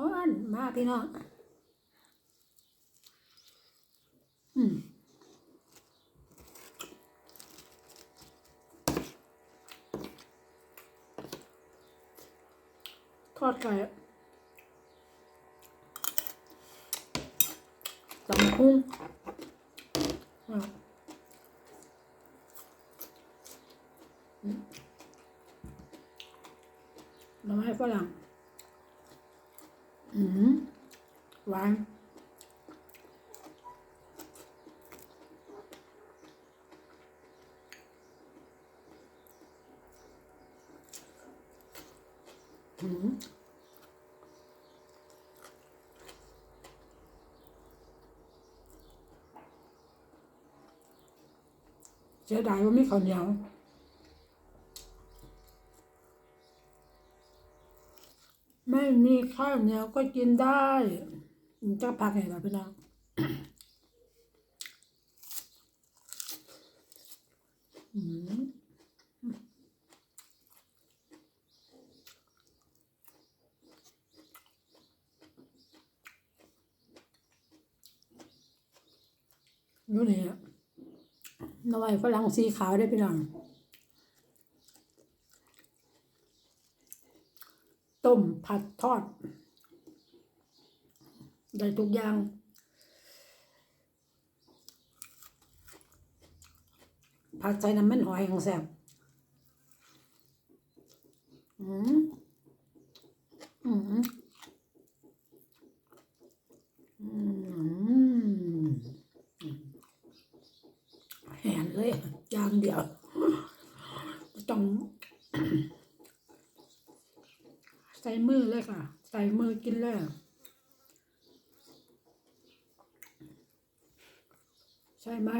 ฮ้อนมาพี่น้องอืมทอดไก่ตำกุ้งอะอืมหน่อไม้ฝรั่ง อืมหวานอืมเสียดายว่า ไม่มีข้าวเหนียวก็กินได้มันจะพักไงล่ะพี่น้องอืมอยู่นี่อะน้อยฝรั่งสีขาวได้พี่น้อง ต้มผัดทอด ได้ทุกอย่าง ผัดใส่น้ำมันหอยของแซ่บอืมอืมอืมแหนเลยอย่างเดียวต้อง ใส่มือเลยค่ะ ใส่มือกินเลยใช่ไหม